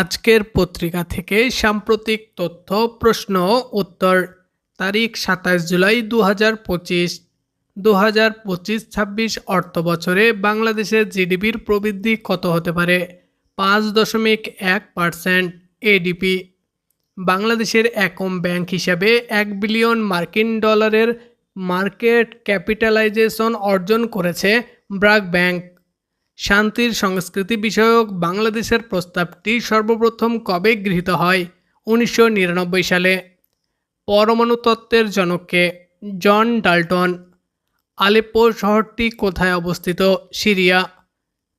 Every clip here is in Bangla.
আজকের পত্রিকা থেকে সাম্প্রতিক তথ্য, প্রশ্ন উত্তর। তারিখ সাতাশ জুলাই দু হাজার পঁচিশ। দু হাজার পঁচিশ ছাব্বিশ অর্থ বছরে বাংলাদেশের জিডিপির প্রবৃদ্ধি কত হতে পারে? পাঁচ দশমিক এক পার্সেন্ট এডিপি। বাংলাদেশের একম ব্যাংক হিসাবে এক বিলিয়ন মার্কিন ডলারের মার্কেট ক্যাপিটালাইজেশন অর্জন করেছে ব্রাক ব্যাংক। শান্তির সংস্কৃতি বিষয়ক বাংলাদেশের প্রস্তাবটি সর্বপ্রথম কবে গৃহীত হয়? উনিশশো নিরানব্বই সালে। পরমাণু তত্ত্বের জনককে জন ডাল্টন। আলেপ্পো শহরটি কোথায় অবস্থিত? সিরিয়া।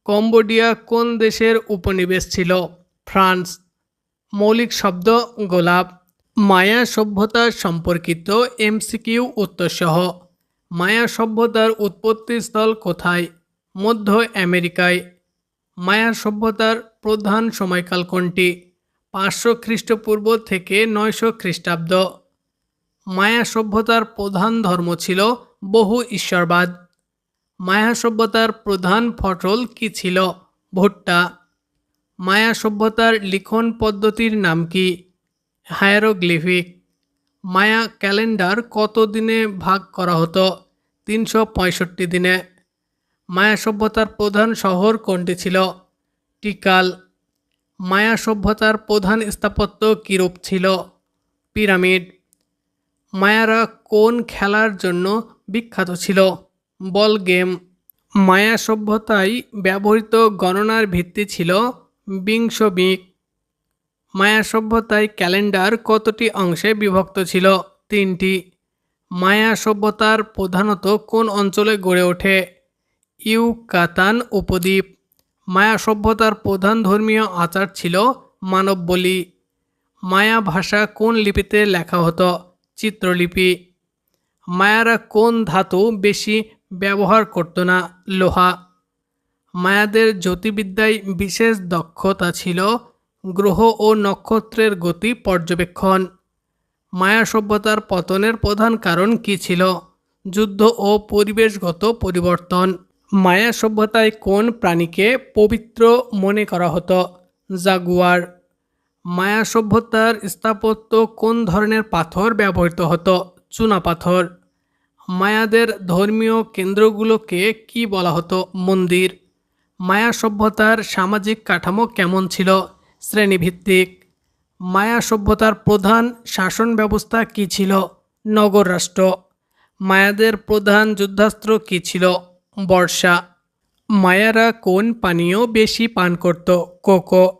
কম্বোডিয়া কোন দেশের উপনিবেশ ছিল? ফ্রান্স। মৌলিক শব্দ গোলাপ। মায়া সভ্যতা সম্পর্কিত এমসিকিউ উত্তরসহ। মায়া সভ্যতার উৎপত্তিস্থল কোথায়? মধ্য আমেরিকায় মায়া সভ্যতার প্রধান সময়কাল কোনটি পাঁচশো খ্রিস্টপূর্ব থেকে নয়শো খ্রিস্টাব্দ। মায়া সভ্যতার প্রধান ধর্ম ছিল বহু ঈশ্বরবাদ। মায়া সভ্যতার প্রধান ফসল কী ছিল? ভুট্টা। মায়া সভ্যতার লিখন পদ্ধতির নাম কি? হায়ারোগ্লিফিক। মায়া ক্যালেন্ডার কত দিনে ভাগ করা হতো? তিনশো পঁয়ষট্টি দিনে। মায়া সভ্যতার প্রধান শহর কোনটি ছিল? টিকাল। মায়া সভ্যতার প্রধান স্থাপত্য কিরূপ ছিল? পিরামিড। মায়ারা কোন খেলার জন্য বিখ্যাত ছিল? Ball game. মায়া সভ্যতায় ব্যবহৃত গণনার ভিত্তি ছিল বিংশ বিক মায়া সভ্যতায় ক্যালেন্ডার কতটি অংশে বিভক্ত ছিল? তিনটি। মায়া সভ্যতার প্রধানত কোন অঞ্চলে গড়ে ওঠে? ইউকাতান উপদ্বীপ। মায়া সভ্যতার প্রধান ধর্মীয় আচার ছিল মানব বলি। মায়া ভাষা কোন লিপিতে লেখা হতো? চিত্রলিপি। মায়ারা কোন ধাতু বেশি ব্যবহার করতো না? লোহা। মায়াদের জ্যোতির্বিদ্যায় বিশেষ দক্ষতা ছিল গ্রহ ও নক্ষত্রের গতি পর্যবেক্ষণ। মায়া সভ্যতার পতনের প্রধান কারণ কী ছিল? যুদ্ধ ও পরিবেশগত পরিবর্তন। মায়া সভ্যতায় কোন প্রাণীকে পবিত্র মনে করা হতো? জাগুয়ার। মায়া সভ্যতার স্থাপত্য কোন ধরনের পাথর ব্যবহৃত হতো? চুনা পাথর। মায়াদের ধর্মীয় কেন্দ্রগুলোকে কি বলা হতো? মন্দির। মায়া সভ্যতার সামাজিক কাঠামো কেমন ছিল? শ্রেণীভিত্তিক। মায়া সভ্যতার প্রধান শাসন ব্যবস্থা কী ছিল? নগর রাষ্ট্র। মায়াদের প্রধান যুদ্ধাস্ত্র কী ছিল? বর্ষা। মায়ারা কোন পানীয় বেশি পান করত? কোকো।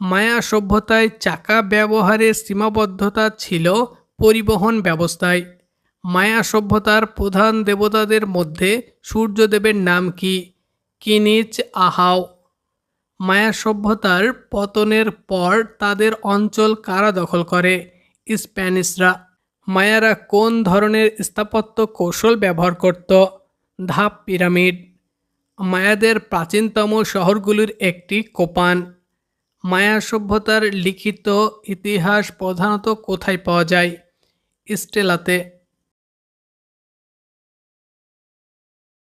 মায়া সভ্যতায় চাকা ব্যবহারের সীমাবদ্ধতা ছিল পরিবহন ব্যবস্থায়। মায়া সভ্যতার প্রধান দেবতাদের মধ্যে সূর্যদেবের নাম কি? কিনিচ আহাও। মায়া সভ্যতার পতনের পর তাদের অঞ্চল কারা দখল করে? স্প্যানিশরা। মায়ারা কোন ধরনের স্থাপত্য কৌশল ব্যবহার করত? ধাপ পিরামিড। মায়াদের প্রাচীনতম শহরগুলির একটি কোপান। মায়া সভ্যতার লিখিত ইতিহাস প্রধানত কোথায় পাওয়া যায়? স্টেলাতে।